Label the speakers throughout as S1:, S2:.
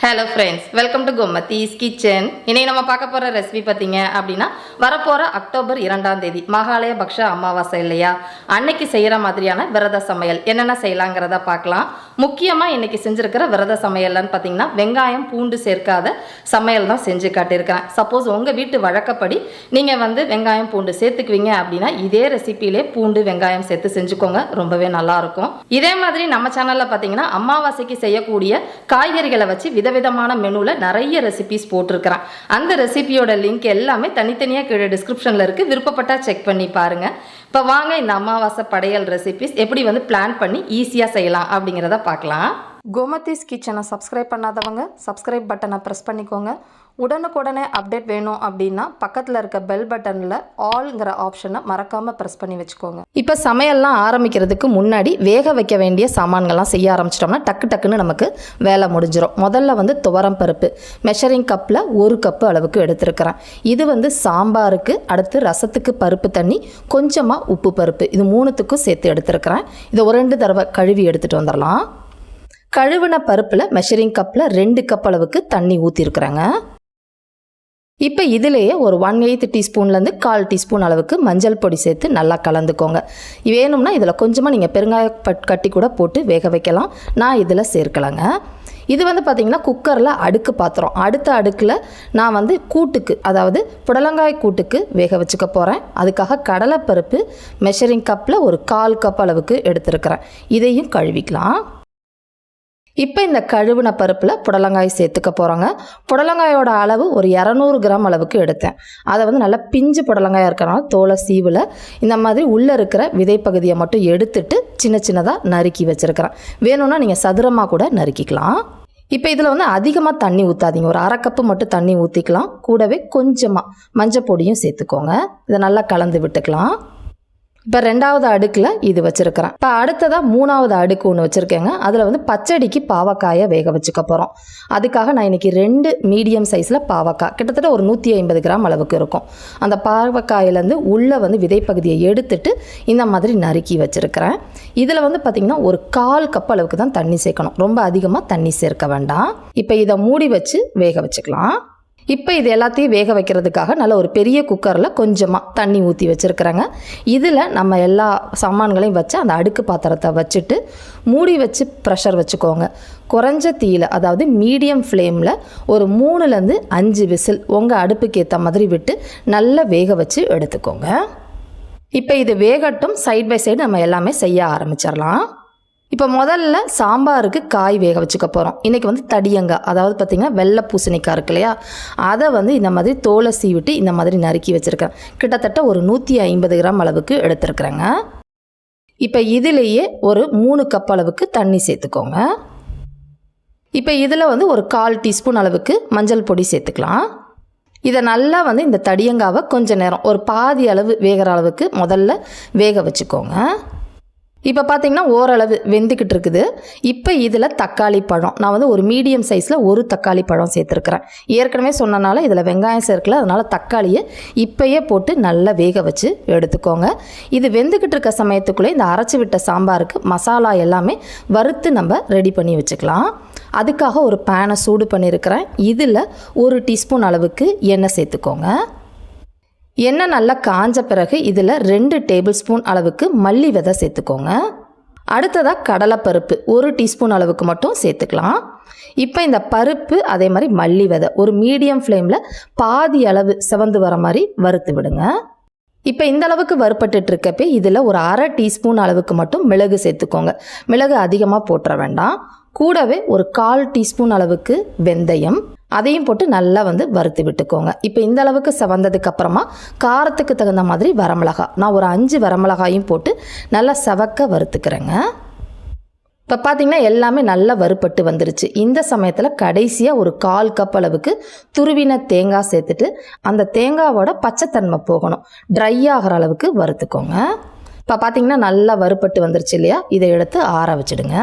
S1: Hello friends welcome to Gomathi's kitchen இன்னைக்கு நம்ம பார்க்க போகிற ரெசிபி பார்த்தீங்க அப்படின்னா வரப்போகிற அக்டோபர் இரண்டாம் தேதி மகாலய பக்ஷ அமாவாசை இல்லையா? அன்னைக்கு செய்கிற மாதிரியான விரத சமையல் என்னென்ன செய்யலாங்கிறத பார்க்கலாம். முக்கியமாக இன்னைக்கு செஞ்சுருக்கிற விரத சமையல்னு பார்த்தீங்கன்னா வெங்காயம் பூண்டு சேர்க்காத சமையல் தான் செஞ்சு காட்டியிருக்கிறேன். சப்போஸ் உங்கள் வீட்டு வழக்கப்படி நீங்கள் வந்து வெங்காயம் பூண்டு சேர்த்துக்குவீங்க அப்படின்னா இதே ரெசிபியிலே பூண்டு வெங்காயம் சேர்த்து செஞ்சுக்கோங்க. ரொம்பவே நல்லாயிருக்கும் இதே மாதிரி நம்ம சேனலில் பார்த்தீங்கன்னா அமாவாசைக்கு செய்யக்கூடிய காய்கறிகளை வச்சு விதவிதமான மெனுவில் நிறைய ரெசிபிஸ் போட்டிருக்கிறேன். அந்த ரெசிபியோட லிங்க் எல்லாமே தனித்தனியாக கீழே டிஸ்கிரிப்ஷனில் இருக்குது விருப்பப்பட்டா செக் பண்ணி பாருங்கள் இப்போ வாங்க இந்த அமாவாசை படையல் ரெசிபிஸ் எப்படி வந்து பிளான் பண்ணி ஈஸியாக செய்யலாம் அப்படிங்கிறத பார்க்கலாம். கோமதிஸ் கிச்சனை சப்ஸ்கிரைப் பண்ணாதவங்க சப்ஸ்கிரைப் பட்டனை ப்ரெஸ் பண்ணிக்கோங்க. உடனுக்குடனே அப்டேட் வேணும் அப்படின்னா பக்கத்தில் இருக்க பெல் பட்டனில் ஆல்ங்கிற ஆப்ஷனை மறக்காமல் ப்ரெஸ் பண்ணி வச்சுக்கோங்க. இப்போ சமையல்லாம் ஆரம்பிக்கிறதுக்கு முன்னாடி வேக வைக்க வேண்டிய சாமான்கள்லாம் செய்ய ஆரம்பிச்சிட்டோம்னா டக்கு டக்குன்னு நமக்கு வேலை முடிஞ்சிடும் முதல்ல வந்து துவரம் பருப்பு மெஷரிங் கப்பில் ஒரு கப்பு அளவுக்கு எடுத்திருக்கிறேன். இது வந்து சாம்பாருக்கு அடுத்து ரசத்துக்கு பருப்பு தண்ணி கொஞ்சமாக உப்பு பருப்பு இது மூணுத்துக்கும் சேர்த்து எடுத்துருக்கிறேன். இதை ஒரு ரெண்டு தடவை கழுவி எடுத்துகிட்டு வந்துடலாம். கழுவின பருப்பில் மெஷரிங் கப்பில் ரெண்டு கப் அளவுக்கு தண்ணி ஊற்றிருக்குறேங்க இப்போ இதிலேயே ஒரு ஒன் எயித்து டீஸ்பூன்லேருந்து கால் டீஸ்பூன் அளவுக்கு மஞ்சள் பொடி சேர்த்து நல்லா கலந்துக்கோங்க. வேணும்னா இதில் கொஞ்சமாக நீங்கள் பெருங்காய பட் கட்டி கூட போட்டு வேக வைக்கலாம். நான் இதில் சேர்க்கலைங்க. இது வந்து பார்த்திங்கன்னா குக்கரில் அடுக்கு பாத்திரம். அடுத்த அடுக்கில் நான் வந்து கூட்டுக்கு அதாவது புடலங்காய் கூட்டுக்கு வேக வச்சுக்க போகிறேன் அதுக்காக கடலைப்பருப்பு மெஷரிங் கப்பில் ஒரு கால் கப் அளவுக்கு எடுத்துருக்கிறேன். இதையும் கழுவிக்கலாம். இப்போ இந்த கழுவின பருப்பில் புடலங்காய் சேர்த்துக்க போகிறோங்க புடலங்காயோட அளவு ஒரு இரநூறு கிராம் அளவுக்கு எடுத்தேன். அதை வந்து நல்லா பிஞ்சு புடலங்காயாக இருக்கனால தோலை சீவில் இந்த மாதிரி உள்ளே இருக்கிற விதைப்பகுதியை மட்டும் எடுத்துட்டு சின்ன சின்னதாக நறுக்கி வச்சுருக்கிறேன். வேணும்னா நீங்கள் சதுரமாக கூட நறுக்கிக்கலாம். இப்போ இதில் வந்து அதிகமாக தண்ணி ஊற்றாதீங்க ஒரு அரை கப்பு மட்டும் தண்ணி ஊற்றிக்கலாம் கூடவே கொஞ்சமாக மஞ்சள் பொடியும் சேர்த்துக்கோங்க. இதை நல்லா கலந்து விட்டுக்கலாம். இப்போ ரெண்டாவது அடுக்கில் இது வச்சுருக்கிறேன். இப்போ அடுத்ததாக மூணாவது அடுக்கு ஒன்று வச்சுருக்கேங்க. அதில் வந்து பச்சடிக்கு பாவக்காயை வேக வச்சுக்க போகிறோம் அதுக்காக நான் இன்றைக்கி ரெண்டு மீடியம் சைஸில் பாவக்காய் கிட்டத்தட்ட ஒரு நூற்றி ஐம்பது கிராம் அளவுக்கு இருக்கும். அந்த பாவக்காயிலேருந்து உள்ளே வந்து விதைப்பகுதியை எடுத்துட்டு இந்த மாதிரி நறுக்கி வச்சுருக்கிறேன். இதில் வந்து பார்த்திங்கன்னா ஒரு கால் கப் அளவுக்கு தான் தண்ணி சேர்க்கணும். ரொம்ப அதிகமாக தண்ணி சேர்க்க வேண்டாம். இப்போ இதை மூடி வச்சு வேக வச்சுக்கலாம். இப்போ இது எல்லாத்தையும் வேக வைக்கிறதுக்காக நல்ல ஒரு பெரிய குக்கரில் கொஞ்சமாக தண்ணி ஊற்றி வச்சுருக்குறேங்க. இதில் நம்ம எல்லா சாமான்களையும் வச்சு அந்த அடுக்கு பாத்திரத்தை வச்சுட்டு மூடி வச்சு ப்ரெஷர் வச்சுக்கோங்க. குறைஞ்ச தீயில் அதாவது மீடியம் ஃப்ளேமில் ஒரு மூணுலேருந்து அஞ்சு விசில் உங்கள் அடுப்புக்கு ஏற்ற மாதிரி விட்டு நல்லா வேக வச்சு எடுத்துக்கோங்க. இப்போ இது வேகட்டும் சைட் பை சைடு நம்ம எல்லாமே செய்ய ஆரம்பிச்சிடலாம். இப்போ முதல்ல சாம்பாருக்கு காய் வேக வச்சுக்க போகிறோம் இன்றைக்கி வந்து தடியங்காய் அதாவது பார்த்திங்கன்னா வெள்ளை பூசணிக்காய் இருக்கு இல்லையா? அதை வந்து இந்த மாதிரி தோலை சீவிட்டு இந்த மாதிரி நறுக்கி வச்சுருக்கேன். கிட்டத்தட்ட ஒரு நூற்றி ஐம்பது கிராம் அளவுக்கு எடுத்துருக்குறேங்க. இப்போ இதுலேயே ஒரு மூணு கப் அளவுக்கு தண்ணி சேர்த்துக்கோங்க. இப்போ இதில் வந்து ஒரு கால் டீஸ்பூன் அளவுக்கு மஞ்சள் பொடி சேர்த்துக்கலாம். இதை நல்லா வந்து இந்த தடியங்காவை கொஞ்சம் நேரம் ஒரு பாதி அளவு வேகிற அளவுக்கு முதல்ல வேக வச்சுக்கோங்க. இப்போ பார்த்தீங்கன்னா ஓரளவு வெந்துக்கிட்டு இருக்குது. இப்போ இதில் தக்காளி பழம். நான் வந்து ஒரு மீடியம் சைஸில் ஒரு தக்காளி பழம் சேர்த்துருக்குறேன். ஏற்கனவே சொன்னனால இதில் வெங்காயம் சேர்க்கல. அதனால் தக்காளியை இப்போயே போட்டு நல்லா வேக வச்சு எடுத்துக்கோங்க. இது வெந்துக்கிட்டு இருக்க சமயத்துக்குள்ளே இந்த அரைச்சி விட்ட சாம்பாருக்கு மசாலா எல்லாமே வறுத்து நம்ம ரெடி பண்ணி வச்சுக்கலாம். அதுக்காக ஒரு பேனை சூடு பண்ணியிருக்கிறேன் இதில் ஒரு டீஸ்பூன் அளவுக்கு எண்ணெய் சேர்த்துக்கோங்க. எண்ணெய் நல்லா காஞ்ச பிறகு இதில் ரெண்டு டேபிள் ஸ்பூன் அளவுக்கு மல்லி விதை சேர்த்துக்கோங்க. அடுத்ததாக கடலைப்பருப்பு ஒரு டீஸ்பூன் அளவுக்கு மட்டும் சேர்த்துக்கலாம். இப்போ இந்த பருப்பு அதே மாதிரி மல்லி விதை ஒரு மீடியம் ஃப்ளேமில் பாதி அளவு செவந்து வர மாதிரி வறுத்து விடுங்க. இப்போ இந்த அளவுக்கு வறுப்பட்டுட்டு இருக்கப்பே இதில் ஒரு அரை டீஸ்பூன் அளவுக்கு மட்டும் மிளகு சேர்த்துக்கோங்க. மிளகு அதிகமாக போட்டுற வேண்டாம். கூடவே ஒரு கால் டீஸ்பூன் அளவுக்கு வெந்தயம் அதையும் போட்டு நல்லா வந்து வறுத்து விட்டுக்கோங்க. இப்போ இந்த அளவுக்கு செவந்ததுக்கு அப்புறமா காரத்துக்கு தகுந்த மாதிரி வரமிளகா. நான் ஒரு அஞ்சு வரமிளகாயும் போட்டு நல்லா செவக்க வறுத்துக்கிறேங்க. இப்போ பார்த்தீங்கன்னா எல்லாமே நல்லா வறுப்பட்டு வந்துருச்சு. இந்த சமயத்தில் கடைசியாக ஒரு கால் கப் அளவுக்கு துருவின தேங்காய் சேர்த்துட்டு அந்த தேங்காவோட பச்சைத்தன்மை போகணும். ட்ரை ஆகிற அளவுக்கு வறுத்துக்கோங்க. இப்போ பார்த்தீங்கன்னா நல்லா வறுப்பட்டு வந்துருச்சு இல்லையா? இதை எடுத்து ஆற வச்சுடுங்க.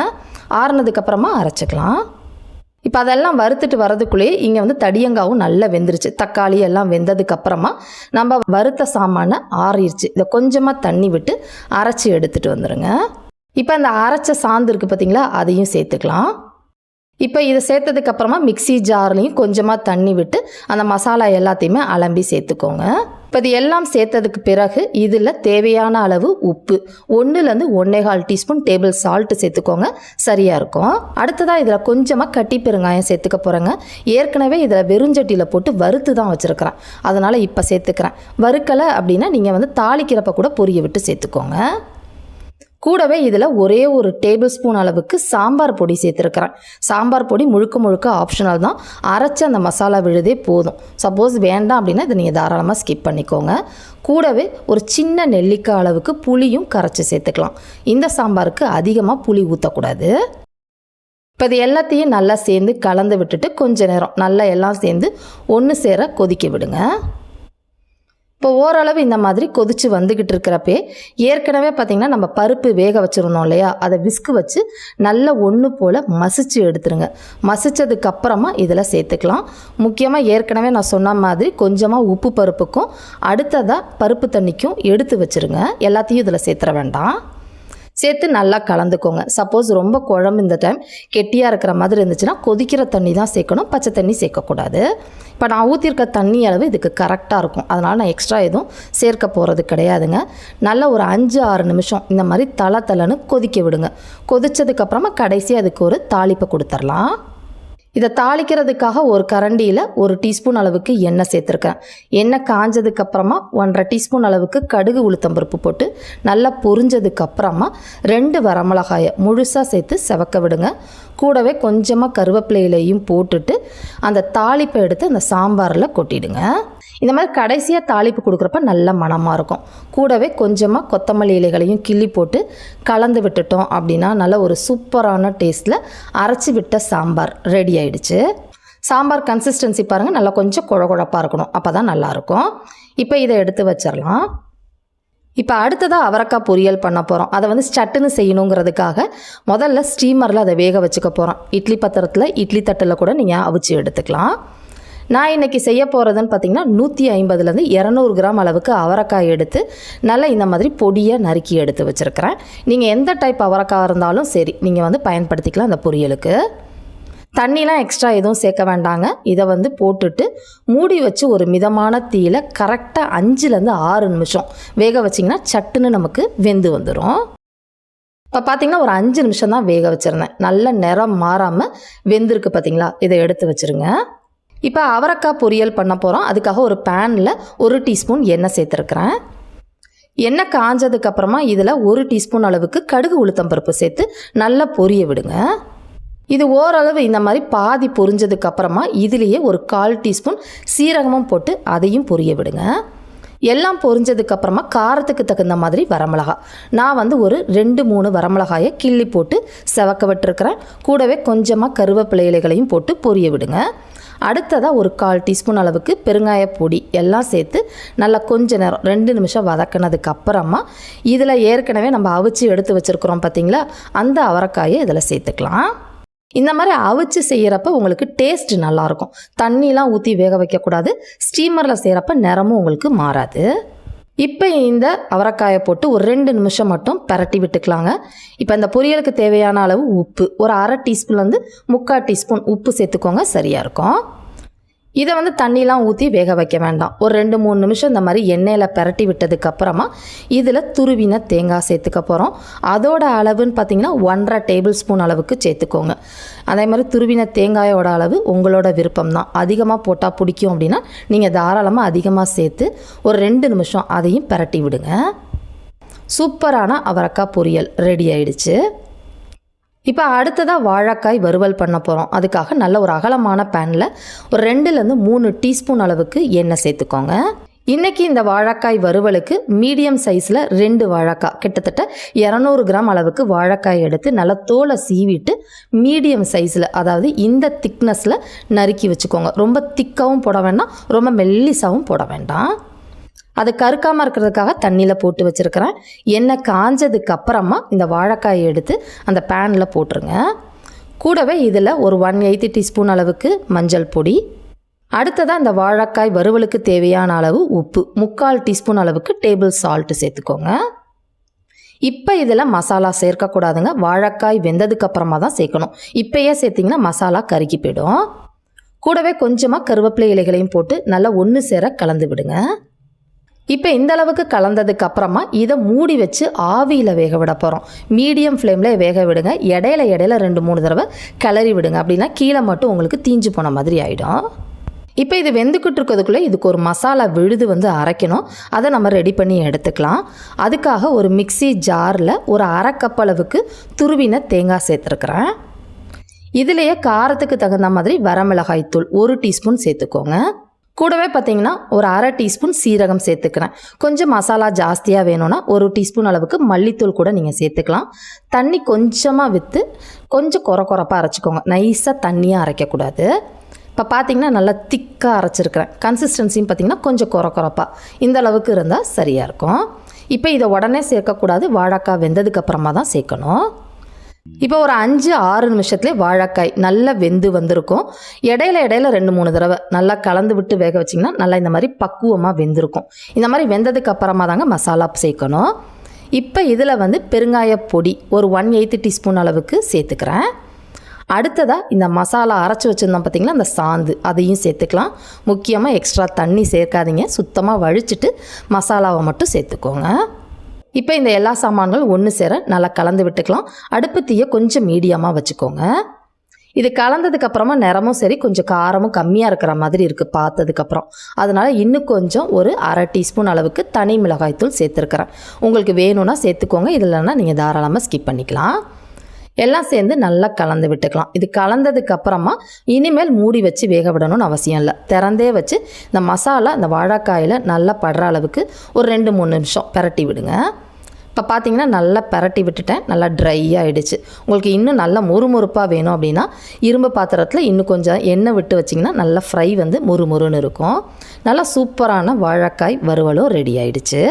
S1: ஆறினதுக்கப்புறமா அரைச்சிக்கலாம். இப்போ அதெல்லாம் வறுத்துட்டு வரதுக்குள்ளேயே இங்கே வந்து தடியங்காவும் நல்லா வெந்துருச்சு. தக்காளி எல்லாம் வெந்ததுக்கப்புறமா நம்ம வறுத்த சாமானை ஆறிடுச்சு இதை கொஞ்சமாக தண்ணி விட்டு அரைச்சி எடுத்துகிட்டு வந்துடுங்க இப்போ அந்த அரைச்ச சாந்து இருக்குது பார்த்தீங்களா அதையும் சேர்த்துக்கலாம். இப்போ இதை சேர்த்ததுக்கப்புறமா மிக்சி மிக்ஸி கொஞ்சமாக தண்ணி விட்டு அந்த மசாலா எல்லாத்தையுமே அலம்பி சேர்த்துக்கோங்க. இப்போ இது எல்லாம் சேர்த்ததுக்கு பிறகு இதில் தேவையான அளவு உப்பு. ஒன்றுலேருந்து ஒன்றேகால் டீஸ்பூன் டேபிள் சால்ட்டு சேர்த்துக்கோங்க. சரியாக இருக்கும். அடுத்ததாக இதில் கொஞ்சமாக கட்டி பெருங்காயம் சேர்த்துக்க போகிறேங்க ஏற்கனவே இதில் வெறுஞ்சட்டியில் போட்டு வறுத்து தான் வச்சுருக்கிறேன். அதனால் இப்போ சேர்த்துக்கிறேன். வறுக்கலை அப்படின்னா நீங்கள் வந்து தாளிக்கிறப்ப கூட பொரிய விட்டு சேர்த்துக்கோங்க. கூடவே இதில் ஒரே ஒரு டேபிள் ஸ்பூன் அளவுக்கு சாம்பார் பொடி சேர்த்துருக்குறேன். சாம்பார் பொடி முழுக்க முழுக்க ஆப்ஷனல் தான். அரைச்ச அந்த மசாலா விழுதே போதும். சப்போஸ் வேண்டாம் அப்படின்னா இதை நீங்கள் தாராளமாக ஸ்கிப் பண்ணிக்கோங்க. கூடவே ஒரு சின்ன நெல்லிக்காய் அளவுக்கு புளியும் கரைச்சி சேர்த்துக்கலாம். இந்த சாம்பாருக்கு அதிகமாக புளி ஊற்றக்கூடாது இப்போ இது எல்லாத்தையும் நல்லா சேர்ந்து கலந்து விட்டுட்டு கொஞ்ச நேரம் நல்லா எல்லாம் சேர்ந்து ஒன்று சேர கொதிக்க விடுங்க. இப்போ ஓரளவு இந்த மாதிரி கொதிச்சு வந்துக்கிட்டு இருக்கிறப்பே ஏற்கனவே பார்த்திங்கன்னா நம்ம பருப்பு வேக வச்சுருந்தோம் இல்லையா? அதை விஸ்கு வச்சு நல்ல ஒன்று போல் மசிச்சு எடுத்துருங்க. மசித்ததுக்கப்புறமா இதில் சேர்த்துக்கலாம். முக்கியமாக ஏற்கனவே நான் சொன்ன மாதிரி கொஞ்சமாக உப்பு பருப்புக்கும் அடுத்ததாக பருப்பு தண்ணிக்கும் எடுத்து வச்சுருங்க. எல்லாத்தையும் இதில் சேர்த்துற வேண்டாம். சேர்த்து நல்லா கலந்துக்கோங்க. சப்போஸ் ரொம்ப குழம்பு இந்த டைம் கெட்டியாக இருக்கிற மாதிரி இருந்துச்சுன்னா கொதிக்கிற தண்ணி தான் சேர்க்கணும். பச்சை தண்ணி சேர்க்கக்கூடாது. இப்போ நான் ஊற்றிருக்க தண்ணி அளவு இதுக்கு கரெக்டாக இருக்கும். அதனால் நான் எக்ஸ்ட்ரா எதுவும் சேர்க்க போகிறது கிடையாதுங்க. நல்ல ஒரு அஞ்சு ஆறு நிமிஷம் இந்த மாதிரி தலை தலைன்னு கொதிக்க விடுங்க. கொதித்ததுக்கப்புறமா கடைசி அதுக்கு ஒரு தாளிப்பை கொடுத்துர்லாம். இதை தாளிக்கிறதுக்காக ஒரு கரண்டியில் ஒரு டீஸ்பூன் அளவுக்கு எண்ணெய் சேர்த்துருக்கேன். எண்ணெய் காஞ்சதுக்கப்புறமா ஒன்றரை டீஸ்பூன் அளவுக்கு கடுகு உளுத்தம்பருப்பு போட்டு நல்லா பொரிஞ்சதுக்கப்புறமா ரெண்டு வரமிளகாயை முழுசாக சேர்த்து செவக்க விடுங்க. கூடவே கொஞ்சமாக கருவேப்பிலையிலையும் போட்டுட்டு அந்த தாளிப்பை எடுத்து அந்த சாம்பாரில் கொட்டிடுங்க. இந்த மாதிரி கடைசியாக தாளிப்பு கொடுக்குறப்ப நல்ல மணமாக இருக்கும். கூடவே கொஞ்சமாக கொத்தமல்லி இலைகளையும் கிள்ளி போட்டு கலந்து விட்டுட்டோம் அப்படின்னா நல்ல ஒரு சூப்பரான டேஸ்ட்டில் அரைச்சி விட்ட சாம்பார் ரெடி ஆயிடுச்சு. சாம்பார் கன்சிஸ்டன்சி பாருங்கள் நல்லா கொஞ்சம் குழ குழப்பாக இருக்கணும். அப்போ தான் நல்லாயிருக்கும் இப்போ இதை எடுத்து வச்சிடலாம். இப்போ அடுத்ததாக அவரக்காய் பொரியல் பண்ண போகிறோம் அதை வந்து சட்டுன்னு செய்யணுங்கிறதுக்காக முதல்ல ஸ்டீமரில் அதை வேக வச்சுக்க போகிறோம் இட்லி பத்திரத்தில் இட்லி தட்டில் கூட நீங்கள் அவிச்சு எடுத்துக்கலாம். நான் இன்றைக்கி செய்ய போகிறதுன்னு பார்த்தீங்கன்னா நூற்றி ஐம்பதுலேருந்து இரநூறு கிராம் அளவுக்கு அவரைக்காய் எடுத்து நல்லா இந்த மாதிரி பொடியை நறுக்கி எடுத்து வச்சுருக்கிறேன். நீங்கள் எந்த டைப் அவரைக்காய் இருந்தாலும் சரி நீங்கள் வந்து பயன்படுத்திக்கலாம் அந்த பொரியலுக்கு. தண்ணிலாம் எக்ஸ்ட்ரா எதுவும் சேர்க்க வேண்டாங்க. இதை வந்து போட்டுட்டு மூடி வச்சு ஒரு மிதமான தீயில் கரெக்டாக அஞ்சுலேருந்து ஆறு நிமிஷம் வேக வச்சிங்கன்னா சட்டுன்னு நமக்கு வெந்து வந்துடும் இப்போ பார்த்தீங்கன்னா ஒரு அஞ்சு நிமிஷம் தான் வேக வச்சுருந்தேன். நல்ல நிறம் மாறாமல் வெந்திருக்கு பார்த்தீங்களா இதை எடுத்து வச்சுருங்க. இப்போ அவரைக்காய் பொரியல் பண்ண போகிறோம் அதுக்காக ஒரு பேனில் ஒரு டீஸ்பூன் எண்ணெய் சேர்த்துருக்குறேன். எண்ணெய் காஞ்சதுக்கப்புறமா இதில் ஒரு டீஸ்பூன் அளவுக்கு கடுகு உளுத்தம் பருப்பு சேர்த்து நல்லா பொரிய விடுங்க. இது ஓரளவு இந்த மாதிரி பாதி பொரிஞ்சதுக்கப்புறமா இதுலேயே ஒரு கால் டீஸ்பூன் சீரகமும் போட்டு அதையும் பொரிய விடுங்க. எல்லாம் பொரிஞ்சதுக்கப்புறமா காரத்துக்கு தகுந்த மாதிரி வரமிளகா. நான் வந்து ஒரு ரெண்டு மூணு வரமிளகாயை கிள்ளி போட்டு செவக்க விட்டுருக்கிறேன். கூடவே கொஞ்சமாக கருவேப்பிலை இலைகளையும் போட்டு பொரிய விடுங்க. அடுத்ததாக ஒரு கால் டீஸ்பூன் அளவுக்கு பெருங்காய பொடி. எல்லாம் சேர்த்து நல்லா கொஞ்ச நேரம் ரெண்டு நிமிஷம் வதக்கினதுக்கு அப்புறமா இதில் ஏற்கனவே நம்ம அவிச்சு எடுத்து வச்சுருக்குறோம் பார்த்தீங்களா அந்த அவரைக்காயை இதில் சேர்த்துக்கலாம். இந்த மாதிரி அவிச்சு செய்கிறப்ப உங்களுக்கு டேஸ்ட் நல்லாயிருக்கும் தண்ணிலாம் ஊற்றி வேக வைக்கக்கூடாது. ஸ்டீமரில் செய்கிறப்ப நிறமும் உங்களுக்கு மாறாது. இப்போ இந்த அவரைக்காயை போட்டு ஒரு ரெண்டு நிமிஷம் மட்டும் பரட்டி விட்டுக்கலாங்க. இப்போ இந்த பொரியலுக்கு தேவையான அளவு உப்பு. ஒரு அரை டீஸ்பூன்லேருந்து முக்கால் டீஸ்பூன் உப்பு சேர்த்துக்கோங்க. சரியாக இருக்கும். இதை வந்து தண்ணிலாம் ஊற்றி வேக வைக்க வேண்டாம். ஒரு ரெண்டு மூணு நிமிஷம் இந்த மாதிரி எண்ணெயில் பரட்டி விட்டதுக்கப்புறமா இதில் துருவின தேங்காய் சேர்த்துக்க போகிறோம் அதோட அளவுன்னு பார்த்தீங்கன்னா ஒன்றரை டேபிள் ஸ்பூன் அளவுக்கு சேர்த்துக்கோங்க. அதே மாதிரி துருவின தேங்காயோட அளவு உங்களோட விருப்பம் தான். அதிகமாக போட்டால் பிடிக்கும் அப்படின்னா நீங்கள் தாராளமாக அதிகமாக சேர்த்து ஒரு ரெண்டு நிமிஷம் அதையும் பரட்டி விடுங்க. சூப்பரான அவரக்காய் பொரியல் ரெடி ஆயிடுச்சு. இப்போ அடுத்ததாக வாழைக்காய் வறுவல் பண்ண போகிறோம் அதுக்காக நல்ல ஒரு அகலமான பேனில் ஒரு ரெண்டுலேருந்து மூணு டீஸ்பூன் அளவுக்கு எண்ணெய் சேர்த்துக்கோங்க. இன்றைக்கி இந்த வாழைக்காய் வறுவலுக்கு மீடியம் சைஸில் ரெண்டு வாழைக்காய் கிட்டத்தட்ட இரநூறு கிராம் அளவுக்கு வாழைக்காய் எடுத்து நல்லா தோலை சீவிட்டு மீடியம் சைஸில் அதாவது இந்த திக்னஸில் நறுக்கி வச்சுக்கோங்க. ரொம்ப திக்காகவும் போட வேண்டாம் ரொம்ப மெல்லிசாவும் போட வேண்டாம். அது கருக்காமல் இருக்கிறதுக்காக தண்ணியில் போட்டு வச்சுருக்கிறேன். எண்ணெய் காஞ்சதுக்கு அப்புறமா இந்த வாழைக்காயை எடுத்து அந்த பேனில் போட்டுருங்க. கூடவே இதில் ஒரு ஒன் எயிட்டி டீஸ்பூன் அளவுக்கு மஞ்சள் பொடி. அடுத்ததாக இந்த வாழைக்காய் வறுவலுக்கு தேவையான அளவு உப்பு. முக்கால் டீஸ்பூன் அளவுக்கு டேபிள் சால்ட்டு சேர்த்துக்கோங்க. இப்போ இதில் மசாலா சேர்க்கக்கூடாதுங்க. வாழைக்காய் வெந்ததுக்கு அப்புறமா தான் சேர்க்கணும். இப்போயே சேர்த்திங்கன்னா மசாலா கருகி போயிடும். கூடவே கொஞ்சமாக கருவேப்பிலை இலைகளையும் போட்டு நல்லா ஒன்று சேர கலந்து விடுங்க. இப்போ இந்த அளவுக்கு கலந்ததுக்கு அப்புறமா இதை மூடி வச்சு ஆவியில் வேக விட போகிறோம் மீடியம் ஃப்ளேமில் வேக விடுங்க. இடையில இடையில ரெண்டு மூணு தடவை கிளறி விடுங்க. அப்படின்னா கீழே மட்டும் உங்களுக்கு தீஞ்சு போன மாதிரி ஆகிடும் இப்போ இது வெந்துக்கிட்டு இருக்கிறதுக்குள்ளே இதுக்கு ஒரு மசாலா விழுது வந்து அரைக்கணும். அதை நம்ம ரெடி பண்ணி எடுத்துக்கலாம். அதுக்காக ஒரு மிக்ஸி ஜாரில் ஒரு அரை கப் அளவுக்கு துருவின தேங்காய் சேர்த்துருக்குறேன். இதுலேயே காரத்துக்கு தகுந்த மாதிரி வரமிளகாய் தூள் ஒரு டீஸ்பூன் சேர்த்துக்கோங்க. கூடவே பார்த்தீங்கன்னா ஒரு அரை டீஸ்பூன் சீரகம் சேர்த்துக்கிறேன். கொஞ்சம் மசாலா ஜாஸ்தியாக வேணும்னா ஒரு டீஸ்பூன் அளவுக்கு மல்லித்தூள் கூட நீங்கள் சேர்த்துக்கலாம். தண்ணி கொஞ்சமாக விற்று கொஞ்சம் குறை குறப்பாக அரைச்சிக்கோங்க. நைஸாக தண்ணியாக அரைக்கக்கூடாது. இப்போ பார்த்தீங்கன்னா நல்லா திக்காக அரைச்சிருக்கிறேன். கன்சிஸ்டன்சியும் பார்த்தீங்கன்னா கொஞ்சம் குறை குறப்பாக இந்த அளவுக்கு இருந்தால் சரியாக இருக்கும். இப்போ இதை உடனே சேர்க்கக்கூடாது. வாழைக்காய் வெந்ததுக்கு அப்புறமா தான் சேர்க்கணும். இப்போ ஒரு அஞ்சு ஆறு நிமிஷத்துலேயே வாழைக்காய் நல்லா வெந்து வந்திருக்கும். இடையில இடையில ரெண்டு மூணு தடவை நல்லா கலந்து விட்டு வேக வச்சிங்கன்னா நல்லா இந்த மாதிரி பக்குவமாக வெந்திருக்கும். இந்த மாதிரி வெந்ததுக்கு அப்புறமா தாங்க மசாலா சேர்க்கணும். இப்போ இதில் வந்து பெருங்காய பொடி ஒரு ஒன் எயித்து டீஸ்பூன் அளவுக்கு சேர்த்துக்கிறேன். அடுத்ததாக இந்த மசாலா அரைச்சி வச்சுருந்தோம் பார்த்தீங்களா அந்த சாந்து அதையும் சேர்த்துக்கலாம். முக்கியமாக எக்ஸ்ட்ரா தண்ணி சேர்க்காதீங்க சுத்தமாக வழிச்சிட்டு மசாலாவை மட்டும் சேர்த்துக்கோங்க. இப்போ இந்த எல்லா சாமான்களும் ஒன்று சேர நல்லா கலந்து விட்டுக்கலாம். அடுப்பு தீயை கொஞ்சம் மீடியமாக வச்சுக்கோங்க. இது கலந்ததுக்கு அப்புறமா நிறமும் சரி கொஞ்சம் காரமும் கம்மியாக இருக்கிற மாதிரி இருக்குது பார்த்ததுக்கப்புறம் அதனால் இன்னும் கொஞ்சம் ஒரு அரை டீஸ்பூன் அளவுக்கு தனி மிளகாய்த்தூள் சேர்த்துருக்குறேன். உங்களுக்கு வேணும்னா சேர்த்துக்கோங்க இல்லைன்னா நீங்கள் தாராளமாக ஸ்கிப் பண்ணிக்கலாம். எல்லாம் சேர்ந்து நல்லா கலந்து விட்டுக்கலாம். இது கலந்ததுக்கு அப்புறமா இனிமேல் மூடி வச்சு வேக விடணும்னு அவசியம் இல்லை. திறந்தே வச்சு இந்த மசாலா இந்த வாழைக்காயில் நல்லா படுற அளவுக்கு ஒரு ரெண்டு மூணு நிமிஷம் பிரட்டி விடுங்க. இப்போ பார்த்தீங்கன்னா நல்லா பிரட்டி விட்டுட்டேன். நல்லா ட்ரை ஆகிடுச்சு உங்களுக்கு இன்னும் நல்லா முறுமுறுப்பாக வேணும் அப்படின்னா இரும்பு பாத்திரத்தில் இன்னும் கொஞ்சம் எண்ணெய் விட்டு வச்சிங்கன்னா நல்லா ஃப்ரை வந்து முறுமுறுன்னு இருக்கும். நல்லா சூப்பரான வாழைக்காய் வறுவலும் ரெடி ஆகிடுச்சு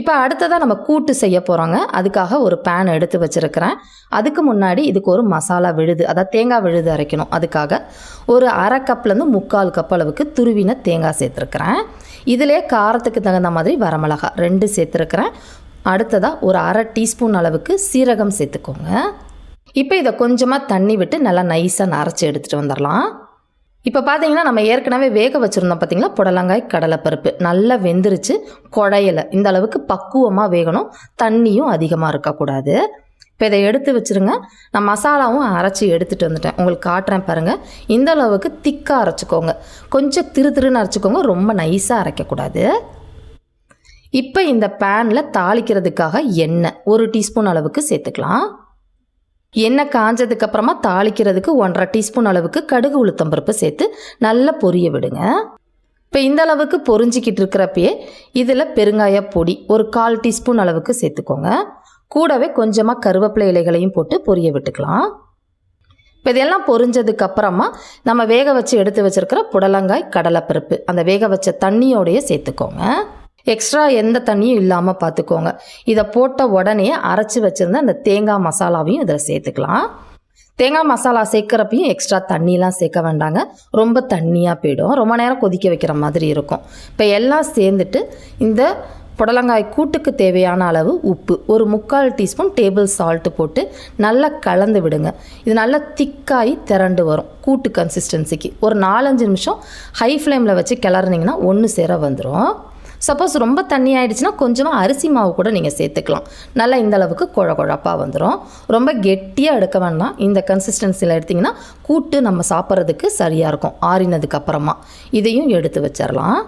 S1: இப்போ அடுத்ததாக நம்ம கூட்டு செய்ய போகிறோங்க அதுக்காக ஒரு பேன் எடுத்து வச்சுருக்கிறேன். அதுக்கு முன்னாடி இதுக்கு ஒரு மசாலா விழுது அதாவது தேங்காய் விழுது அரைக்கணும். அதுக்காக ஒரு அரை கப்லேருந்து முக்கால் கப் அளவுக்கு துருவின தேங்காய் சேர்த்துருக்குறேன். இதிலே காரத்துக்கு தகுந்த மாதிரி வரமிளகா ரெண்டு சேர்த்துருக்குறேன். அடுத்ததாக ஒரு அரை டீஸ்பூன் அளவுக்கு சீரகம் சேர்த்துக்கோங்க. இப்போ இதை கொஞ்சமாக தண்ணி விட்டு நல்லா நைஸாக நரைச்சி எடுத்துகிட்டு வந்துடலாம் இப்போ பார்த்தீங்கன்னா நம்ம ஏற்கனவே வேக வச்சுருந்தோம் பார்த்தீங்களா புடலங்காய் கடலைப்பருப்பு. நல்லா வெந்துருச்சு. குழையலை. இந்த அளவுக்கு பக்குவமாக வேகணும். தண்ணியும் அதிகமாக இருக்கக்கூடாது. இப்போ இதை எடுத்து வச்சுருங்க. நான் மசாலாவும் அரைச்சி எடுத்துகிட்டு வந்துட்டேன். உங்களுக்கு காட்டுறேன் பாருங்கள் இந்த அளவுக்கு திக்காக அரைச்சிக்கோங்க. கொஞ்சம் திரு திருன்னு அரைச்சிக்கோங்க. ரொம்ப நைஸாக அரைக்கக்கூடாது. இப்போ இந்த பேனில் தாளிக்கிறதுக்காக எண்ணெய் ஒரு டீஸ்பூன் அளவுக்கு சேர்த்துக்கலாம். எண்ணெய் காஞ்சதுக்கு அப்புறமா தாளிக்கிறதுக்கு ஒன்றரை டீஸ்பூன் அளவுக்கு கடுகு உளுத்தம்பருப்பு சேர்த்து நல்லா பொரிய விடுங்க. இப்போ இந்த அளவுக்கு பொரிஞ்சிக்கிட்டு இருக்கிறப்பயே இதில் பெருங்காய பொடி ஒரு கால் டீஸ்பூன் அளவுக்கு சேர்த்துக்கோங்க. கூடவே கொஞ்சமாக கருவேப்பிலை இலைகளையும் போட்டு பொரிய விட்டுக்கலாம். இப்போ இதெல்லாம் பொரிஞ்சதுக்கு அப்புறமா நம்ம வேக வச்சு எடுத்து வச்சுருக்கிற புடலங்காய் கடலைப்பருப்பு அந்த வேக வச்ச தண்ணியோடையே சேர்த்துக்கோங்க. எக்ஸ்ட்ரா எந்த தண்ணியும் இல்லாமல் பார்த்துக்கோங்க இதை போட்ட உடனே அரைச்சி வச்சுருந்த அந்த தேங்காய் மசாலாவையும் இதில் சேர்த்துக்கலாம். தேங்காய் மசாலா சேர்க்குறப்பையும் எக்ஸ்ட்ரா தண்ணிலாம் சேர்க்க வேண்டாங்க. ரொம்ப தண்ணியாக போயிடும். ரொம்ப நேரம் கொதிக்க வைக்கிற மாதிரி இருக்கும். இப்போ எல்லாம் சேர்ந்துட்டு இந்த புடலங்காய் கூட்டுக்கு தேவையான அளவு உப்பு ஒரு முக்கால் டீஸ்பூன் டேபிள் சால்ட்டு போட்டு நல்லா கலந்து விடுங்க. இது நல்லா திக்காகி திரண்டு வரும் கூட்டு கன்சிஸ்டன்சிக்கு ஒரு நாலஞ்சு நிமிஷம் ஹை ஃப்ளேமில் வச்சு கிளறினீங்கன்னா ஒன்று சேர வந்துடும் சப்போஸ் ரொம்ப தண்ணி ஆயிடுச்சுன்னா கொஞ்சமாக அரிசி மாவு கூட நீங்கள் சேர்த்துக்கலாம். நல்லா இந்த அளவுக்கு குழ குழப்பாக வந்துடும் ரொம்ப கெட்டியாக எடுக்க வேண்டாம். இந்த கன்சிஸ்டன்சியில் எடுத்திங்கன்னா கூட்டு நம்ம சாப்பிட்றதுக்கு சரியாக இருக்கும். ஆறினதுக்கு அப்புறமா. இதையும் எடுத்து வச்சிடலாம்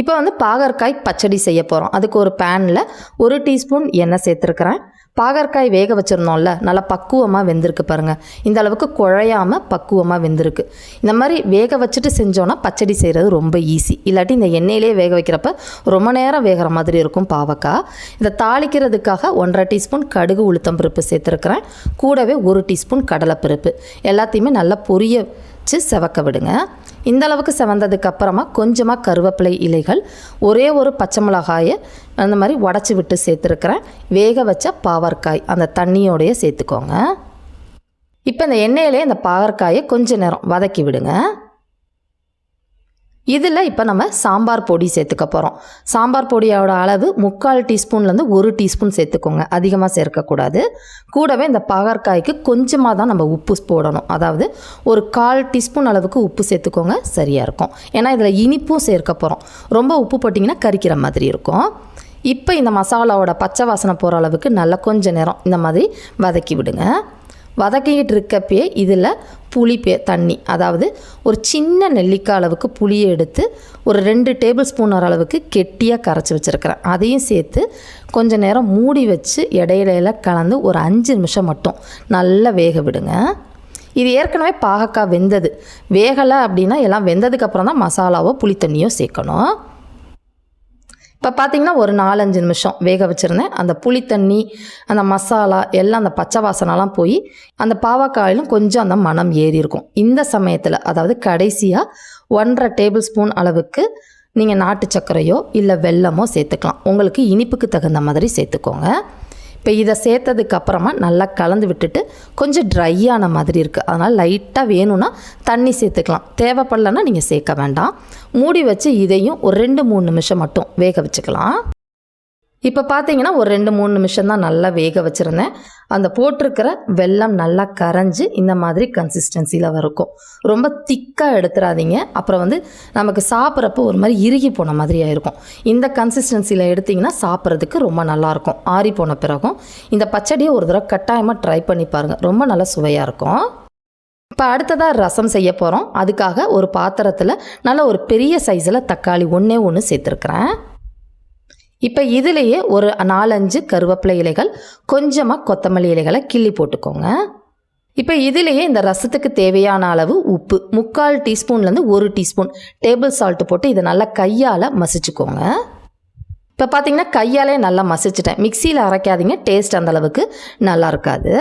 S1: இப்போ வந்து பாகற்காய் பச்சடி செய்ய போகிறோம் அதுக்கு ஒரு பேனில் ஒரு டீஸ்பூன் எண்ணெய் சேர்த்துருக்குறேன். பாகற்காய் வேக வச்சுருந்தோம்ல நல்லா பக்குவமாக வெந்திருக்கு பாருங்கள் இந்த அளவுக்கு குழையாமல் பக்குவமாக வெந்திருக்கு. இந்த மாதிரி வேக வச்சுட்டு செஞ்சோன்னா பச்சடி செய்கிறது ரொம்ப ஈஸி இல்லாட்டி இந்த எண்ணெயிலே வேக வைக்கிறப்ப ரொம்ப நேரம் வேகிற மாதிரி இருக்கும் பாவக்காய். இதை தாளிக்கிறதுக்காக ஒன்றரை டீஸ்பூன் கடுகு உளுத்தம் பருப்பு சேர்த்துருக்குறேன். கூடவே ஒரு டீஸ்பூன் கடலைப்பருப்பு. எல்லாத்தையுமே நல்லா பொரிய வச்சு செவக்க விடுங்க. இந்த அளவுக்கு செவந்ததுக்கு அப்புறமா கொஞ்சமாக கருவேப்பிலை இலைகள் ஒரே ஒரு பச்சை மிளகாயை அந்த மாதிரி உடச்சி விட்டு சேர்த்துருக்குறேன். வேக வச்ச பாவற்காய் அந்த தண்ணியோடைய சேர்த்துக்கோங்க. இப்போ இந்த எண்ணெயிலே இந்த பாவற்காயை கொஞ்ச நேரம் வதக்கி விடுங்க. இதில் இப்போ நம்ம சாம்பார் பொடி சேர்த்துக்க போகிறோம். சாம்பார் பொடியோட அளவு முக்கால் டீஸ்பூன்லேருந்து ஒரு டீஸ்பூன் சேர்த்துக்கோங்க. அதிகமாக சேர்க்கக்கூடாது. கூடவே இந்த பகற்காய்க்கு கொஞ்சமாக தான் நம்ம உப்பு போடணும். அதாவது ஒரு கால் டீஸ்பூன் அளவுக்கு உப்பு சேர்த்துக்கோங்க. சரியாக இருக்கும். ஏன்னா இதில் இனிப்பும் சேர்க்க போகிறோம். ரொம்ப உப்பு போட்டிங்கன்னா கறிக்கிற மாதிரி இருக்கும். இப்போ இந்த மசாலாவோட பச்சை வாசனை போகிற அளவுக்கு நல்லா கொஞ்சம் நேரம் இந்த மாதிரி வதக்கி விடுங்க. வதக்கிக்கிட்டு இருக்கப்பயே இதில் புளி பே தண்ணி அதாவது ஒரு சின்ன நெல்லிக்காய் அளவுக்கு புளியை எடுத்து ஒரு ரெண்டு டேபிள் ஸ்பூன் வர அளவுக்கு கெட்டியாக கரைச்சி வச்சுருக்கிறேன். அதையும் சேர்த்து கொஞ்ச நேரம் மூடி வச்சு இடையில கலந்து ஒரு அஞ்சு நிமிஷம் மட்டும் நல்லா வேக விடுங்க. இது ஏற்கனவே பாகக்காய் வெந்தது. வேகலை அப்படின்னா எல்லாம் வெந்ததுக்கப்புறம் தான் மசாலாவோ புளித்தண்ணியோ சேர்க்கணும். இப்போ பார்த்தீங்கன்னா ஒரு நாலஞ்சு நிமிஷம் வேக வச்சுருந்தேன். அந்த புளி தண்ணி அந்த மசாலா எல்லாம் அந்த பச்சை வாசனெல்லாம் போய் அந்த பாவக்காயிலும் கொஞ்சம் அந்த மனம் ஏறி இருக்கும். இந்த சமயத்தில் அதாவது கடைசியாக ஒன்றரை டேபிள் ஸ்பூன் அளவுக்கு நீங்கள் நாட்டு சர்க்கரையோ இல்லை வெல்லமோ சேர்த்துக்கலாம். உங்களுக்கு இனிப்புக்கு தகுந்த மாதிரி சேர்த்துக்கோங்க. இப்போ இதை சேர்த்ததுக்கு அப்புறமா நல்லா கலந்து விட்டுட்டு கொஞ்சம் ட்ரையான மாதிரி இருக்குது அதனால் லைட்டாக வேணும்னா தண்ணி சேர்த்துக்கலாம். தேவைப்படலன்னா நீங்கள் சேர்க்க வேண்டாம். மூடி வச்சு இதையும் ஒரு ரெண்டு மூணு நிமிஷம் மட்டும் வேக வச்சுக்கலாம். இப்போ பார்த்தீங்கன்னா ஒரு ரெண்டு மூணு நிமிஷம் தான் நல்லா வேக வச்சுருந்தேன். அந்த போட்டிருக்கிற வெல்லம் நல்லா கரைஞ்சி இந்த மாதிரி கன்சிஸ்டன்சியில் இருக்கும் ரொம்ப திக்காக எடுத்துடாதீங்க அப்புறம் வந்து நமக்கு சாப்பிட்றப்போ ஒரு மாதிரி இறுகி போன மாதிரி ஆயிருக்கும் இந்த கன்சிஸ்டன்சியில் எடுத்திங்கன்னா சாப்பிட்றதுக்கு ரொம்ப நல்லாயிருக்கும் ஆறி போன பிறகும். இந்த பச்சடியை ஒரு தடவை கட்டாயமாக ட்ரை பண்ணி பாருங்கள் ரொம்ப நல்லா சுவையாக இருக்கும். இப்போ அடுத்ததாக ரசம் செய்ய போகிறோம் அதுக்காக ஒரு பாத்திரத்தில் நல்ல ஒரு பெரிய சைஸில் தக்காளி ஒன்றே ஒன்று சேர்த்துருக்குறேன். இப்போ இதுலேயே ஒரு நாலஞ்சு கருவேப்பிலை இலைகள் கொஞ்சமாக கொத்தமல்லி இலைகளை கிள்ளி போட்டுக்கோங்க. இப்போ இதுலேயே இந்த ரசத்துக்கு தேவையான அளவு உப்பு முக்கால் டீஸ்பூன்லேருந்து ஒரு டீஸ்பூன் டேபிள் சால்ட்டு போட்டு இதை நல்லா கையால் மசிச்சுக்கோங்க. இப்போ பார்த்தீங்கன்னா கையாலே நல்லா மசிச்சிட்டேன். மிக்சியில் அரைக்காதீங்க டேஸ்ட் அந்தளவுக்கு நல்லா இருக்காது.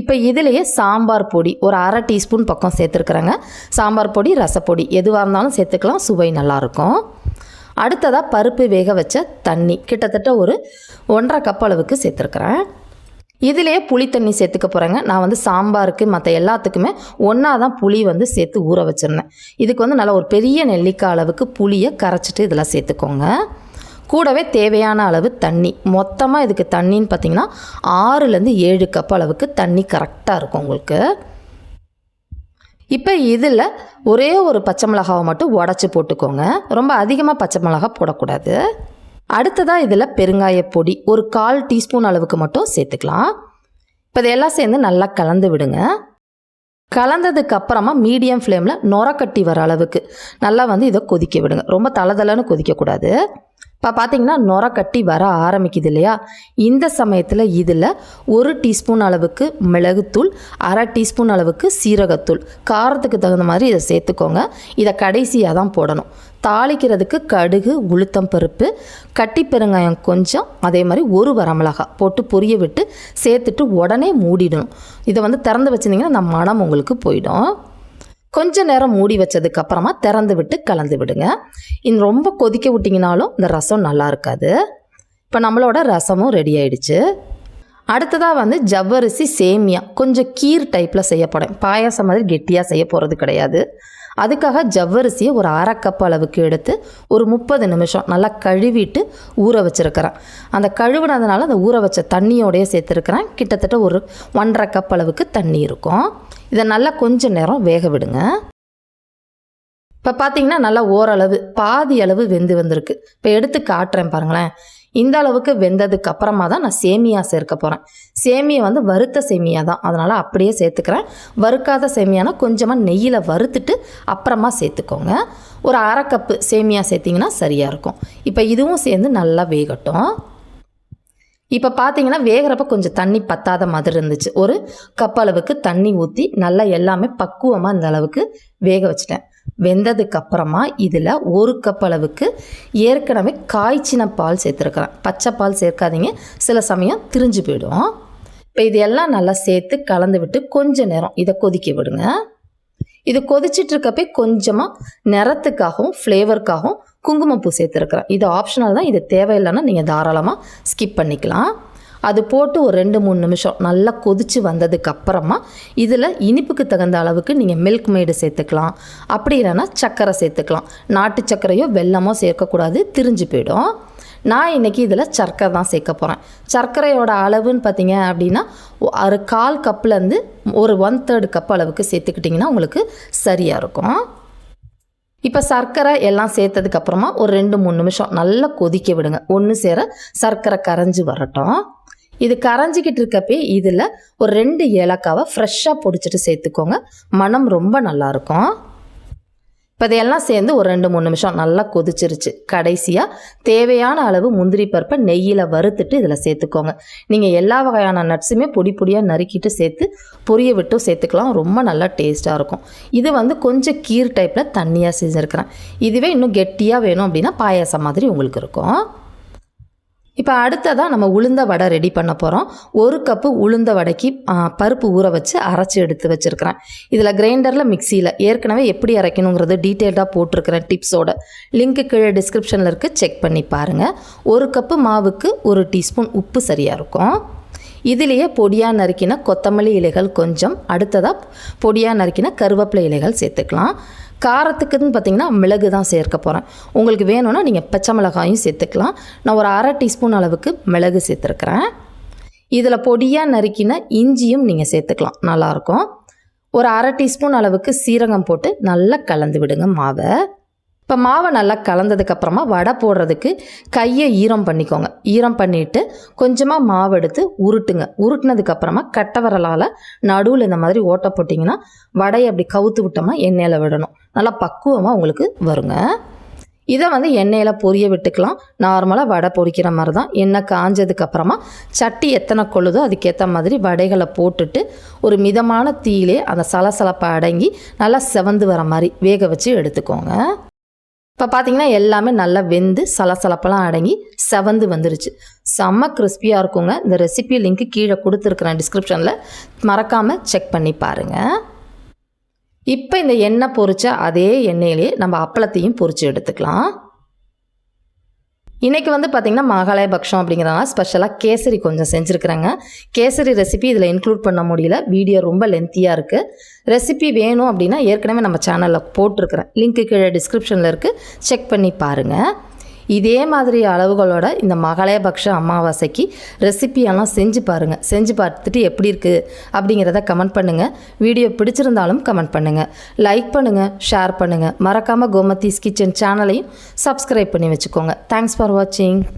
S1: இப்போ இதுலேயே சாம்பார் பொடி ஒரு அரை டீஸ்பூன் பக்கம் சேர்த்துருக்குறேங்க. சாம்பார் பொடி ரசப்பொடி எதுவாக இருந்தாலும் சேர்த்துக்கலாம் சுவை நல்லாயிருக்கும் அடுத்ததாக பருப்பு வேக வச்ச தண்ணி கிட்டத்தட்ட ஒரு ஒன்றரை கப் அளவுக்கு சேர்த்துருக்குறேன். இதிலேயே புளி தண்ணி சேர்த்துக்க போகிறேங்க நான் வந்து சாம்பாருக்கு மற்ற எல்லாத்துக்குமே ஒன்றா தான் புளி வந்து சேர்த்து ஊற வச்சுருந்தேன். இதுக்கு வந்து நல்லா ஒரு பெரிய நெல்லிக்காய் அளவுக்கு புளியை கரைச்சிட்டு இதில் சேர்த்துக்கோங்க. கூடவே தேவையான அளவு தண்ணி. மொத்தமாக இதுக்கு தண்ணின்னு பார்த்தீங்கன்னா ஆறுலேருந்து ஏழு கப் அளவுக்கு தண்ணி கரெக்டாக இருக்கும் உங்களுக்கு. இப்போ இதில் ஒரே ஒரு பச்சை மிளகாவை மட்டும் உடச்சி போட்டுக்கோங்க. ரொம்ப அதிகமாக பச்சை மிளகா போடக்கூடாது. அடுத்ததாக இதில் பெருங்காய பொடி ஒரு கால் டீஸ்பூன் அளவுக்கு மட்டும் சேர்த்துக்கலாம். இப்போ இதெல்லாம் சேர்ந்து நல்லா கலந்து விடுங்க. கலந்ததுக்கு அப்புறமா மீடியம் ஃப்ளேமில் நுரக்கட்டி வர அளவுக்கு நல்லா வந்து இதை கொதிக்க விடுங்க. ரொம்ப தளதளன்னு கொதிக்கக்கூடாது. இப்போ பார்த்தீங்கன்னா நுர கட்டி வர ஆரம்பிக்குது இல்லையா? இந்த சமயத்தில் இதில் ஒரு டீஸ்பூன் அளவுக்கு மிளகுத்தூள் அரை டீஸ்பூன் அளவுக்கு சீரகத்தூள். காரத்துக்கு தகுந்த மாதிரி இதை சேர்த்துக்கோங்க. இதை கடைசியாக தான் போடணும். தாளிக்கிறதுக்கு கடுகு உளுத்தம் பருப்பு கட்டி பெருங்காயம் கொஞ்சம் அதே மாதிரி ஒரு வரமிளகா போட்டு பொரிய விட்டு சேர்த்துட்டு உடனே மூடிடணும். இதை வந்து திறந்து வச்சுருந்தீங்கன்னா அந்த மனம் உங்களுக்கு போயிடும். கொஞ்ச நேரம் மூடி வச்சதுக்கு அப்புறமா திறந்து விட்டு கலந்து விடுங்க. இந்த ரொம்ப கொதிக்க விட்டிங்கனாலும் இந்த ரசம் நல்லா இருக்காது. இப்போ நம்மளோட ரசமும் ரெடி ஆயிடுச்சு. அடுத்ததாக வந்து ஜவ்வரிசி சேமியா கொஞ்சம் கீர் டைப்பில் செய்யப்படும் பாயாசம் மாதிரி கெட்டியாக செய்ய போகிறது கிடையாது. அதுக்காக ஜவ்வரிசியை ஒரு அரை கப் அளவுக்கு எடுத்து ஒரு முப்பது நிமிஷம் நல்லா கழுவிட்டு ஊற வச்சுருக்கிறேன். அந்த கழுவுனதுனால அந்த ஊற வச்ச தண்ணியோடைய சேர்த்துருக்கிறேன். கிட்டத்தட்ட ஒரு ஒன்றரை கப் அளவுக்கு தண்ணி இருக்கும். இதை நல்லா கொஞ்ச நேரம் வேக விடுங்க. இப்போ பார்த்தீங்கன்னா நல்லா ஓரளவு பாதி அளவு வெந்து வந்திருக்கு. இப்போ எடுத்து காட்டுறேன் பாருங்களேன். இந்த அளவுக்கு வெந்ததுக்கு அப்புறமா தான் நான் சேமியா சேர்க்க போகிறேன் சேமியா வந்து வறுத்த சேமியா தான். அதனால் அப்படியே சேர்த்துக்கிறேன். வறுக்காத சேமியானா கொஞ்சமாக நெய்யில் வறுத்துட்டு அப்புறமா சேர்த்துக்கோங்க. ஒரு அரை கப்பு சேமியா சேர்த்திங்கன்னா சரியாக இருக்கும். இப்போ இதுவும் சேர்ந்து நல்லா வேகட்டும். இப்போ பார்த்தீங்கன்னா வேகிறப்ப கொஞ்சம் தண்ணி பத்தாத மாதிரி இருந்துச்சு. ஒரு கப் அளவுக்கு தண்ணி ஊற்றி நல்லா எல்லாமே பக்குவமாக இந்த அளவுக்கு வேக வச்சிட்டேன். வெந்ததுக்கு அப்புறமா இதில் ஒரு கப் அளவுக்கு ஏற்கனவே காய்ச்சின பால் சேர்த்துருக்குறேன். பச்சை பால் சேர்க்காதீங்க. சில சமயம் திரிஞ்சு போயிடும். இப்போ இது எல்லாம் நல்லா சேர்த்து கலந்து விட்டு கொஞ்சம் நேரம் இதை கொதிக்க விடுங்க. இது கொதிச்சிட்டு இருக்கப்பே கொஞ்சமாக நிறத்துக்காகவும் ஃப்ளேவருக்காகவும் குங்குமப்பூ சேர்த்துருக்குறேன். இது ஆப்ஷனல் தான். இது தேவையில்லைன்னா நீங்கள் தாராளமாக ஸ்கிப் பண்ணிக்கலாம். அது போட்டு ஒரு ரெண்டு மூணு நிமிஷம் நல்லா கொதித்து வந்ததுக்கு அப்புறமா இதில் இனிப்புக்கு தகுந்த அளவுக்கு நீங்கள் மில்க் மேடு சேர்த்துக்கலாம். அப்படி இல்லைன்னா சர்க்கரை சேர்த்துக்கலாம். நாட்டு சர்க்கரையோ வெல்லமோ சேர்க்கக்கூடாது. திரிஞ்சு போயிடும். நான் இன்றைக்கி இதில் சர்க்கரை தான் சேர்க்க போகிறேன் சர்க்கரையோட அளவுன்னு பார்த்தீங்க அப்படின்னா ஒரு கால் கப்லேருந்து ஒரு ஒன் தேர்டு கப் அளவுக்கு சேர்த்துக்கிட்டிங்கன்னா உங்களுக்கு சரியாக இருக்கும். இப்போ சர்க்கரை எல்லாம் சேர்த்ததுக்கு அப்புறமா ஒரு ரெண்டு மூணு நிமிஷம் நல்லா கொதிக்க விடுங்க. ஒன்று சேர சர்க்கரை கரைஞ்சி வரட்டும். இது கரைஞ்சிக்கிட்டு இருக்கப்பே இதில் ஒரு ரெண்டு ஏலக்காவை ஃப்ரெஷ்ஷாக பொடிச்சிட்டு சேர்த்துக்கோங்க. மனம் ரொம்ப நல்லாயிருக்கும் இப்போ இதையெல்லாம் சேர்ந்து ஒரு ரெண்டு மூணு நிமிஷம் நல்லா கொதிச்சிருச்சு. கடைசியாக தேவையான அளவு முந்திரி பருப்பை நெய்யில் வறுத்துட்டு இதில் சேர்த்துக்கோங்க. நீங்கள் எல்லா வகையான நட்ஸுமே பொடி பொடியாக நறுக்கிட்டு சேர்த்து பொரிய விட்டும் சேர்த்துக்கலாம். ரொம்ப நல்லா டேஸ்ட்டாக இருக்கும். இது வந்து கொஞ்சம் கீர் டைப்பில் தண்ணியாக செஞ்சுருக்கிறேன். இதுவே இன்னும் கெட்டியாக வேணும் அப்படின்னா பாயாசம் மாதிரி உங்களுக்கு இருக்கும். இப்போ அடுத்ததாக நம்ம உளுந்த வடை ரெடி பண்ண போகிறோம் ஒரு கப்பு உளுந்த வடைக்கு பருப்பு ஊற வச்சு அரைச்சி எடுத்து வச்சுருக்கிறேன். இதில் கிரைண்டரில் மிக்சியில் ஏற்கனவே எப்படி அரைக்கணுங்கிறது டீட்டெயில்டாக போட்டிருக்கிறேன் டிப்ஸோட லிங்க்கு கீழே டிஸ்கிரிப்ஷனில் இருக்குது செக் பண்ணி பாருங்கள் ஒரு கப்பு மாவுக்கு ஒரு டீஸ்பூன் உப்பு சரியாக இருக்கும். இதிலேயே பொடியாக நறுக்கின கொத்தமல்லி இலைகள் கொஞ்சம். அடுத்ததாக பொடியாக நறுக்கின கருவேப்பிலை இலைகள் சேர்த்துக்கலாம். காரத்துக்குன்னு பார்த்தீங்கன்னா மிளகு தான் சேர்க்க போகிறேன் உங்களுக்கு வேணும்னா நீங்கள் பச்சை மிளகாயும் சேர்த்துக்கலாம். நான் ஒரு அரை டீஸ்பூன் அளவுக்கு மிளகு சேர்த்துருக்குறேன். இதில் பொடியாக நறுக்கின இஞ்சியும் நீங்கள் சேர்த்துக்கலாம். நல்லாயிருக்கும் ஒரு அரை டீஸ்பூன் அளவுக்கு சீரகம் போட்டு நல்லா கலந்து விடுங்க மாவை. இப்போ மாவை நல்லா கலந்ததுக்கு அப்புறமா வடை போடுறதுக்கு கையை ஈரம் பண்ணிக்கோங்க. ஈரம் பண்ணிவிட்டு கொஞ்சமாக மாவு எடுத்து உருட்டுங்க. உருட்டினதுக்கப்புறமா கட்டவரலால் கட்டை விரலால் நடுவில் இந்த மாதிரி ஓட்டை போட்டிங்கன்னா வடையை அப்படி கவுத்து விட்டோம்னா எண்ணெயில் விடணும். நல்லா பக்குவமாக உங்களுக்கு வருங்க. இதை வந்து எண்ணெயில் பொரிய விட்டுக்கலாம். நார்மலாக வடை பொரிக்கிற மாதிரி தான். எண்ணெய் காஞ்சதுக்கப்புறமா சட்டி எத்தனை கொள்ளுதோ அதுக்கேற்ற மாதிரி வடைகளை போட்டுட்டு ஒரு மிதமான தீயிலே அந்த சலசலப்பை அடங்கி நல்லா செவந்து வர மாதிரி வேக வச்சு எடுத்துக்கோங்க. இப்போ பார்த்தீங்கன்னா எல்லாமே நல்லா வெந்து சலசலப்பெல்லாம் அடங்கி செவந்து வந்துருச்சு. செம்ம கிறிஸ்பியாக இருக்குங்க. இந்த ரெசிபி லிங்க்கு கீழே கொடுத்துருக்குறேன் டிஸ்கிரிப்ஷனில் மறக்காமல் செக் பண்ணி பாருங்கள் இப்போ இந்த எண்ணெய் பொறிச்ச அதே எண்ணெயிலேயே நம்ம அப்பளத்தையும் பொறிச்சு எடுத்துக்கலாம். இன்றைக்கி வந்து பார்த்திங்கன்னா மகாலய பக்ஷம் அப்படிங்கிறதுனால ஸ்பெஷலாக கேசரி கொஞ்சம் செஞ்சுருக்குறேங்க. கேசரி ரெசிபி இதில் இன்க்ளூட் பண்ண முடியல. வீடியோ ரொம்ப லென்த்தியாக இருக்குது ரெசிபி வேணும் அப்படின்னா ஏற்கனவே நம்ம சேனலில் போட்டிருக்கிறேன். லிங்க்கு கீழே டிஸ்கிரிப்ஷனில் இருக்குது செக் பண்ணி பாருங்கள் இதே மாதிரி அளவுகளோட இந்த மகளேபக்ஷ அமாவாசைக்கு ரெசிபியெல்லாம் செஞ்சு பாருங்கள் செஞ்சு பார்த்துட்டு எப்படி இருக்குது அப்படிங்கிறத கமெண்ட் பண்ணுங்கள் வீடியோ பிடிச்சிருந்தாலும் கமெண்ட் பண்ணுங்கள் லைக் பண்ணுங்கள் ஷேர் பண்ணுங்கள் மறக்காமல் கோமதிஸ் கிச்சன் சேனலையும் சப்ஸ்கிரைப் பண்ணி வச்சுக்கோங்க. தேங்க்ஸ் ஃபார் வாட்சிங்